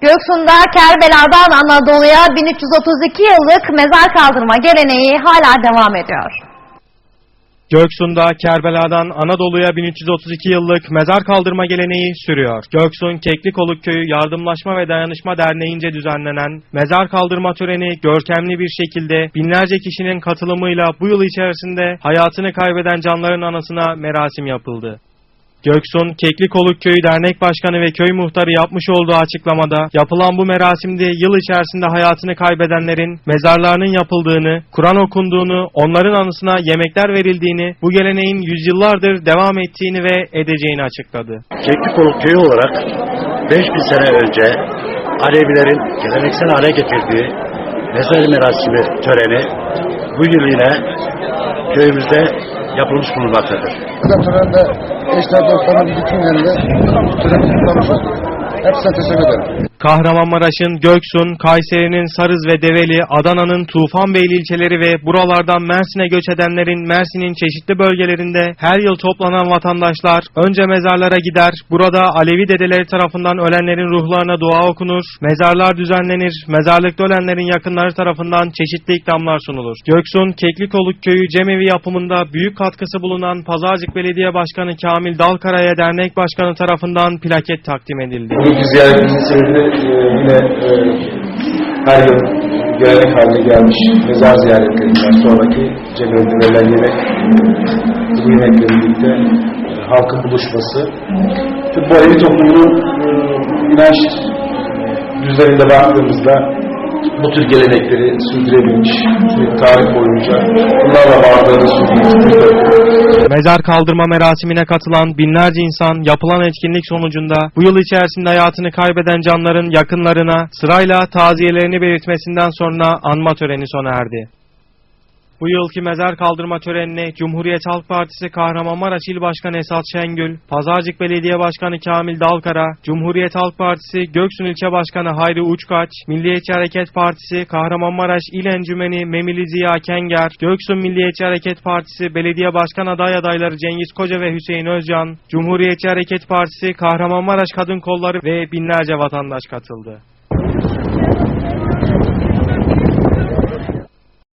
Göksu'nda Kerbela'dan Anadolu'ya 1332 yıllık mezar kaldırma geleneği hala devam ediyor. Göksun'da Kerbela'dan Anadolu'ya 1332 yıllık mezar kaldırma geleneği sürüyor. Göksun Keklikoluk Köyü Yardımlaşma ve Dayanışma Derneği'nce düzenlenen mezar kaldırma töreni görkemli bir şekilde binlerce kişinin katılımıyla bu yıl içerisinde hayatını kaybeden canların anısına merasim yapıldı. Göksun Keklikoluk Köyü Dernek Başkanı ve köy muhtarı yapmış olduğu açıklamada yapılan bu merasimde yıl içerisinde hayatını kaybedenlerin mezarlarının yapıldığını, Kur'an okunduğunu, onların anısına yemekler verildiğini, bu geleneğin yüzyıllardır devam ettiğini ve edeceğini açıkladı. Keklikoluk köyü olarak 5000 sene önce Alevilerin geleneksel hale getirdiği mezar merasimi töreni bu yıl yine köyümüzde yapılmış bulunmaktadır. Bu törende eşler dostlarımız bütün yerinde töreni kutlamış olduk. Hepsine teşekkür ederim. Kahramanmaraş'ın Göksun, Kayseri'nin Sarız ve Develi, Adana'nın Tufanbeyli ilçeleri ve buralardan Mersin'e göç edenlerin Mersin'in çeşitli bölgelerinde her yıl toplanan vatandaşlar önce mezarlara gider, burada Alevi dedeleri tarafından ölenlerin ruhlarına dua okunur, mezarlar düzenlenir, mezarlıkta ölenlerin yakınları tarafından çeşitli ikramlar sunulur. Göksun, Keklikoluk Köyü Cemevi yapımında büyük katkısı bulunan Pazarcık Belediye Başkanı Kamil Dalkara'ya dernek başkanı tarafından plaket takdim edildi. Ziyaretimizin sebebi yine e, her yıl gelenek haline gelmiş mezar ziyaretlerinden sonraki cemevinde verilen yemek yemekle birlikte e, halkın buluşması. Tabii bu Alevi toplumunun e, inanç düzeninde baktığımızda bu tür gelenekleri sürdürebilmiş tarih boyunca bunlarla varlığını sürdürmüş. Mezar kaldırma merasimine katılan binlerce insan yapılan etkinlik sonucunda bu yıl içerisinde hayatını kaybeden canların yakınlarına sırayla taziyelerini belirtmesinden sonra anma töreni sona erdi. Bu yılki mezar kaldırma törenine Cumhuriyet Halk Partisi Kahramanmaraş İl Başkanı Esat Şengül, Pazarcık Belediye Başkanı Kamil Dalkara, Cumhuriyet Halk Partisi Göksun İlçe Başkanı Hayri Uçkaç, Milliyetçi Hareket Partisi Kahramanmaraş İl Encümeni Memili Ziya Kenger, Göksun Milliyetçi Hareket Partisi Belediye Başkan aday adayları Cengiz Koca ve Hüseyin Özcan, Cumhuriyetçi Hareket Partisi Kahramanmaraş Kadın Kolları ve binlerce vatandaş katıldı.